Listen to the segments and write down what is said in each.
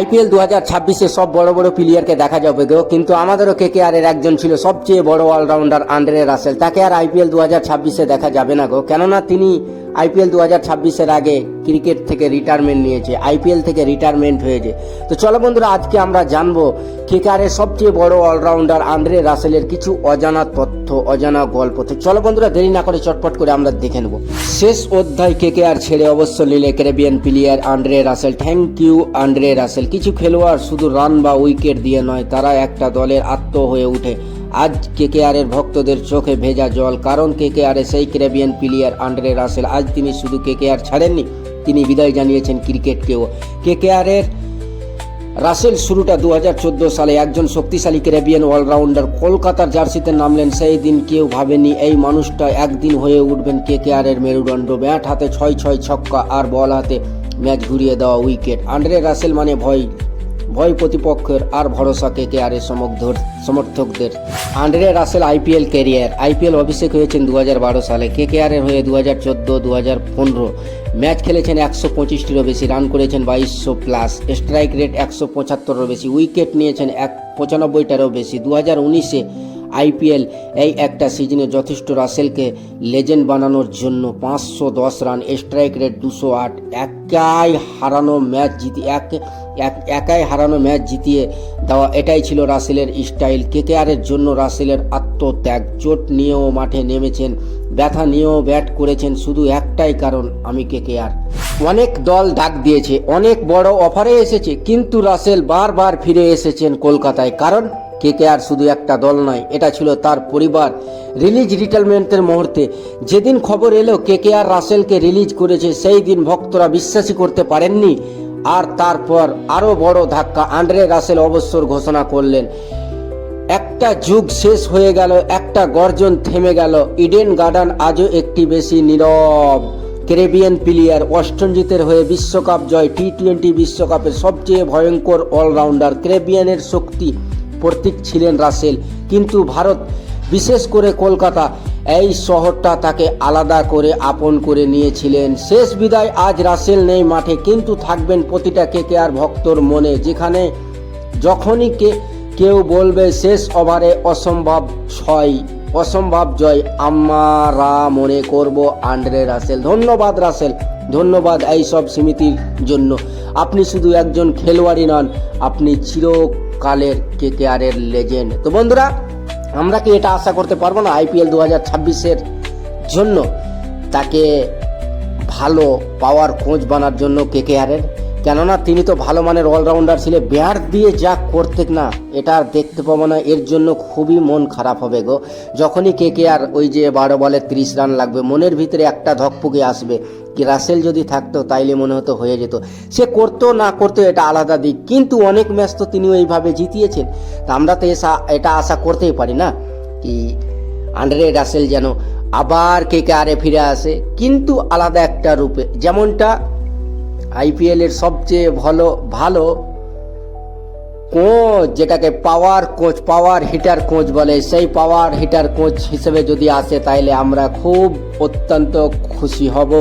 IPL দু হাজার ছাব্বিশে সব বড় বড় প্লেয়ারকে দেখা যাবে গো। কিন্তু আমাদেরও কে কে আর এর একজন ছিল সবচেয়ে বড় অলরাউন্ডার আন্ডারে রাসেল তাকে আর আইপিএল দু হাজার ছাব্বিশে দেখা যাবে না গো। কেননা তিনি আইপিএল দু হাজার ছাব্বিশের আগে ক্রিকেট থেকে রিটায়ারমেন্ট নিয়েছে, আইপিএল থেকে রিটায়ারমেন্ট হয়েছে। তো চলো বন্ধুরা, আজকে আমরা জানব কে কে সবচেয়ে বড় অলরাউন্ডার আন্দ্রে রাসেলের কিছু অজানা তথ্য, অজানা গল্প। তো চলো বন্ধুরা, দেরি না করে চটপট করে আমরা দেখে নেব। শেষ অধ্যায় কে কে আর ছেড়ে অবশ্য নিলে Caribbean player Andre Russell thank you Andre Russell কিছু খেলোয়াড় শুধু রান বা উইকেট দিয়ে নয়, তারা একটা দলের আত্ম হয়ে ওঠে। আজ কেকেআরের ভক্তদের চোখে ভেজা জল, কারণ কেকেআরের সেই ক্যারিবিয়ান প্লেয়ার আন্দ্রে রাসেল। আজ তিনি শুধু কেকেআর ছাড়েননি, তিনি বিদায় জানিয়েছেন ক্রিকেটকেও। কেকেআরের রাসেল শুরুটা দু হাজার চোদ্দ সালে একজন শক্তিশালী ক্যারিবিয়ান অলরাউন্ডার। কলকাতার জার্সিতে নামলেন, সেই দিন কেউ ভাবেনি এই মানুষটা একদিন হয়ে উঠবেন কেকেআরের মেরুদণ্ড। ব্যাট হাতে ছয় ছয় ছক্কা আর বল হাতে ম্যাচ ঘুরিয়ে দেওয়া উইকেট। আন্দ্রে রাসেল মানে ভয়। ভয় প্রতিপক্ষের আর ভরসা কে কে আর সমর্থকদের। Andre Russell IPL career. IPL অভিষেক হয়েছেন দু সালে। কে কে আর হয়ে দু হাজার চোদ্দ দু হাজার পনেরো ম্যাচ খেলেছেন একশো পঁচিশটিরও বেশি রান করেছেন বাইশশো প্লাস। স্ট্রাইক রেট একশো পঁচাত্তরেরও বেশি। উইকেট নিয়েছেন এক পঁচানব্বইটারও বেশি। দু হাজার উনিশে আইপিএল এই একটা সিজনে যথেষ্ট রাসেলকে লেজেন্ড বানানোর জন্য পাঁচশো দশ রান, স্ট্রাইক রেট দুশো আট। একাই হারানো ম্যাচ জিতি এক- একাই হারানো ম্যাচ জিতিয়ে দেওয়া এটাই ছিল রাসেলের স্টাইল। কেকেআরের জন্য রাসেলের আত্মত্যাগ। চোট নিয়েও মাঠে নেমেছেন, ব্যথা নিয়েও ব্যাট করেছেন, শুধু একটাই কারণ, আমি কেকেআর। অনেক দল ডাক দিয়েছে, অনেক বড় অফারে এসেছে, কিন্তু রাসেল বারবার ফিরে এসেছেন কলকাতায়। কারণ, কেকেআর শুধু একটা দল নয়, এটা ছিল তার পরিবার। রিলিজ রিটায়ারমেন্টের মুহূর্তে, যেদিন খবর এলো, কেকেআর রাসেলকে রিলিজ করেছে, সেই দিন ভক্তরা বিশ্বাসই করতে পারেননি। আর তারপর আরও বড় ধাক্কা আন্ড্রে রাসেল অবসর ঘোষণা করলেন। একটা যুগ শেষ হয়ে গেল, একটা গর্জন থেমে গেল। ইডেন গার্ডেন আজও একটি বেশি নীরব ক্যারিবিয়ান প্লেয়ার। অষ্টঞ্জিতের হয়ে বিশ্বকাপ জয় টি টোয়েন্টি বিশ্বকাপের সবচেয়ে ভয়ঙ্কর অলরাউন্ডার। ক্যারিবিয়ানের শক্তি প্রতীক ছিলেন রাসেল। কিন্তু ভারত, বিশেষ করে কলকাতা এই শহরটা তাকে আলাদা করে আপন করে নিয়েছিলেন। শেষ বিদায় আজ রাসেল নেই মাঠে, কিন্তু থাকবেন প্রতিটা কেকেআর ভক্তর মনে, যেখানে যখনই কে, কেউ বলবে শেষ ওভারে অসম্ভব ছয় অসম্ভব জয়। আমরা মনে করব আন্দ্রে রাসেল। ধন্যবাদ রাসেল, ধন্যবাদ এই সব স্মৃতির জন্য। আপনি শুধু একজন খেলোয়াড়ই নন, আপনি চিরকালের কেকেআরের লেজেন্ড তো বন্ধুরা আমরা কি এটা আশা করতে পারব না আইপিএল দু হাজার ছাব্বিশের জন্য তাকে ভালো পাওয়ার খোঁজ বানার জন্য কেকেআরের কেননা তিনি তো ভালো মানের অলরাউন্ডার ছিলেন ব্যাট দিয়ে যা করতে না, এটা আর দেখতে পাবো না। এর জন্য খুবই মন খারাপ হবে গো। যখনই কে কে কেকেআর ওই যে বারো বলে ত্রিশ রান লাগবে, মনের ভিতরে একটা ধকপুকে আসবে কি রাসেল যদি থাকতো, তাইলে মনে হতো হয়ে যেত। সে করতো না করতো এটা আলাদা দিক। কিন্তু অনেক ম্যাচ তো তিনি এইভাবে জিতিয়েছেন। তা আমরা তো এসা, এটা আশা করতেই পারি না কি আন্ড্রে রাসেল যেন আবার কে কে আরে ফিরে আসে। কিন্তু আলাদা একটা রূপে, যেমনটা আইপিএল এর সবচেয়ে ভালো ভালো কোচ, যেটাকে power coach power hitter coach বলে, সেই পাওয়ার হিটার কোচ হিসেবে যদি আসে তাহলে আমরা খুব অত্যন্ত খুশি হব।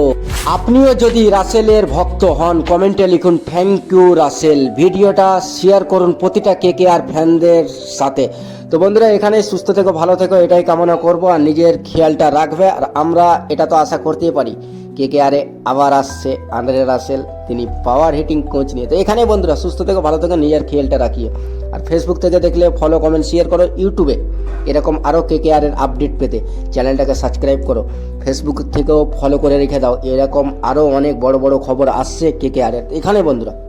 আপনিও যদি রাসেলের ভক্ত হন কমেন্টে লিখুন থ্যাংক ইউ রাসেল। ভিডিওটা শেয়ার করুন প্রতিটা কে কে আর ফ্যানদের সাথে। তো বন্ধুরা এখানে সুস্থ থেকো, ভালো থেকো, এটাই কামনা করব, আর নিজের খেয়ালটা রাখবে, আর আমরা এটা তো আশা করতেই পারি। কে কে আরে আবার আসছে আন্দ্রে রাসেল, তিনি পাওয়ার হিটিং কোচ নিয়ে। তো এখানে বন্ধুরা, সুস্থ থেকে, ভালো থেকে, নিজের খেয়ালটা রাখিও। আর ফেসবুক থেকে দেখলে ফলো কমেন্ট শেয়ার করো ইউটিউবে এরকম আরও কে কে আরের আপডেট পেতে। চ্যানেলটাকে সাবস্ক্রাইব করো। ফেসবুক থেকেও ফলো করে রেখে দাও। এরকম আরও অনেক বড় বড় খবর আসছে কে কে আরের এখানে বন্ধুরা।